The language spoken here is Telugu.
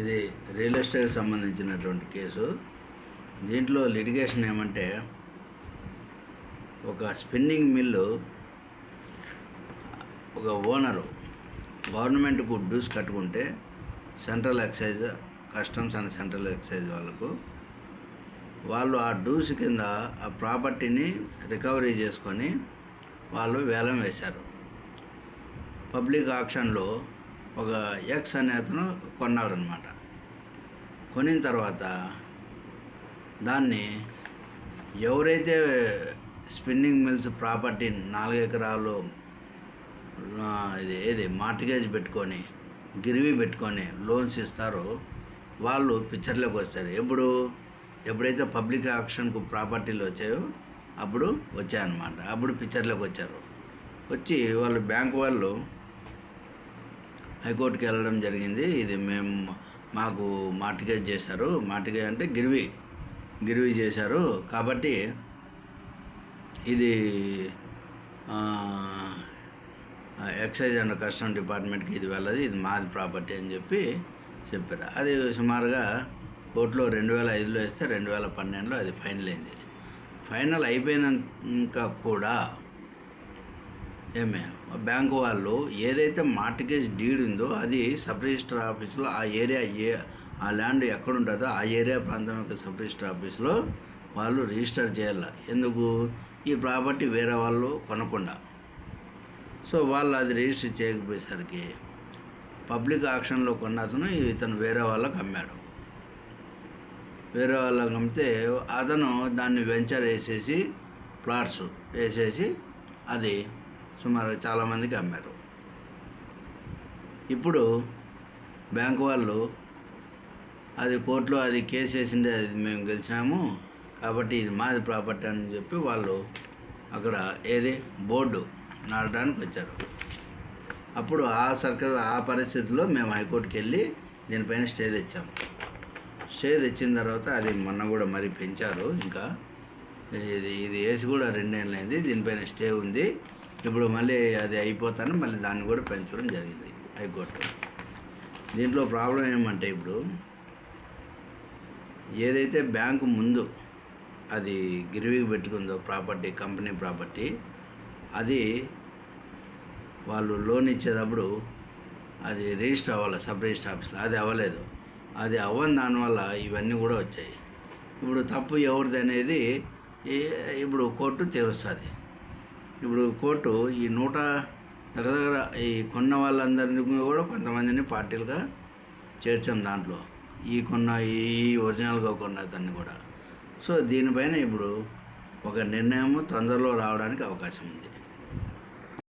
ఇది రియల్ ఎస్టేట్ సంబంధించినటువంటి కేసు. దీంట్లో లిటిగేషన్ ఏమంటే ఒక స్పిన్నింగ్ మిల్లు ఒక ఓనరు గవర్నమెంట్కు డ్యూస్ కట్టుకుంటే central excise customs and central excise వాళ్ళకు వాళ్ళు ఆ డ్యూస్ కింద ఆ ప్రాపర్టీని రికవరీ చేసుకొని వాళ్ళు వేలం వేశారు. పబ్లిక్ ఆక్షన్లో ఒక ఎక్స్ అనే అతను కొన్నాడనమాట కొనిన తర్వాత దాన్ని ఎవరైతే స్పిన్నింగ్ మిల్స్ ప్రాపర్టీ నాలుగు ఎకరాలు ఇది ఏది మార్టిగేజ్ పెట్టుకొని గిరివి పెట్టుకొని లోన్స్ ఇస్తారో వాళ్ళు పిక్చర్లోకి వస్తారు ఎప్పుడు? ఎప్పుడైతే పబ్లిక్ ఆక్షన్కు ప్రాపర్టీలు వచ్చాయో అప్పుడు వచ్చాయన్నమాట. అప్పుడు పిక్చర్లోకి వచ్చారు. వచ్చి వాళ్ళు బ్యాంక్ వాళ్ళు హైకోర్టుకి వెళ్ళడం జరిగింది. ఇది మేము మాకు మార్టిగేజ్ చేశారు. మార్టిగేజ్ అంటే గిరివి గిరివి చేశారు. కాబట్టి ఇది ఎక్సైజ్ అండ్ కస్టమ్ డిపార్ట్మెంట్కి ఇది వెళ్ళదు. ఇది మాది ప్రాపర్టీ అని చెప్పి చెప్పారు. అది సుమారుగా కోర్టులో రెండు వేల ఐదులో వేస్తే రెండు వేల పన్నెండులో అది ఫైనల్ అయింది. ఫైనల్ అయిపోయినాక కూడా ఏమే బ్యాంకు వాళ్ళు ఏదైతే మార్టిగేజ్ డీడ్ ఉందో అది సబ్ రిజిస్టర్ ఆఫీస్లో ఆ ఏరియా ఏ ఆ ల్యాండ్ ఎక్కడ ఉంటుందో ఆ ఏరియా ప్రాంతం యొక్క సబ్ రిజిస్టర్ ఆఫీస్లో వాళ్ళు రిజిస్టర్ చేయాలి. ఎందుకు? ఈ ప్రాపర్టీ వేరే వాళ్ళు కొనకుండా. సో వాళ్ళు అది రిజిస్టర్ చేయకపోయేసరికి పబ్లిక్ ఆక్షన్లో కొన్న అతను ఇతను వేరే వాళ్ళకి అమ్మాడు. వేరే వాళ్ళకి అమ్మితే అతను దాన్ని వెంచర్ వేసేసి ప్లాట్స్ వేసేసి అది సుమారు చాలామందికి అమ్మారు. ఇప్పుడు బ్యాంకు వాళ్ళు అది కోర్టులో అది కేసు వేసింది అది మేము గెలిచినాము కాబట్టి ఇది మాది ప్రాపర్టీ అని చెప్పి వాళ్ళు అక్కడ ఏది బోర్డు నాటడానికి వచ్చారు. అప్పుడు ఆ సర్కిల్ ఆ పరిస్థితిలో మేము హైకోర్టుకి వెళ్ళి దీనిపైన స్టే తెచ్చాము. స్టే తెచ్చిన తర్వాత అది మొన్న కూడా మరి పెంచారు ఇంకా. ఇది ఇది వేసి కూడా రెండేళ్ళైంది దీనిపైన స్టే ఉంది. ఇప్పుడు మళ్ళీ అది అయిపోతాను మళ్ళీ దాన్ని కూడా పెంచడం జరిగింది హైకోర్టు. దీంట్లో ప్రాబ్లం ఏమంటే ఇప్పుడు ఏదైతే బ్యాంకు ముందు అది గిరివికి పెట్టుకుందో ప్రాపర్టీ కంపెనీ ప్రాపర్టీ అది వాళ్ళు లోన్ ఇచ్చేటప్పుడు అది రిజిస్టర్ అవ్వాలి సబ్ రిజిస్టర్ ఆఫీస్లో? అది అవ్వలేదు. అది అవ్వని దానివల్ల ఇవన్నీ కూడా వచ్చాయి. ఇప్పుడు తప్పు ఎవరిది అనేది ఇప్పుడు కోర్టు తీరుస్తుంది. ఇప్పుడు కోర్టు ఈ నూట దగ్గర దగ్గర ఈ కొన్న వాళ్ళందరినీ కూడా కొంతమందిని పార్టీలుగా చేర్చాం దాంట్లో. ఈ కొన్న ఈ ఒరిజినల్గా కొన్న అతన్ని కూడా. సో దీనిపైన ఇప్పుడు ఒక నిర్ణయం తొందరలో రావడానికి అవకాశం ఉంది.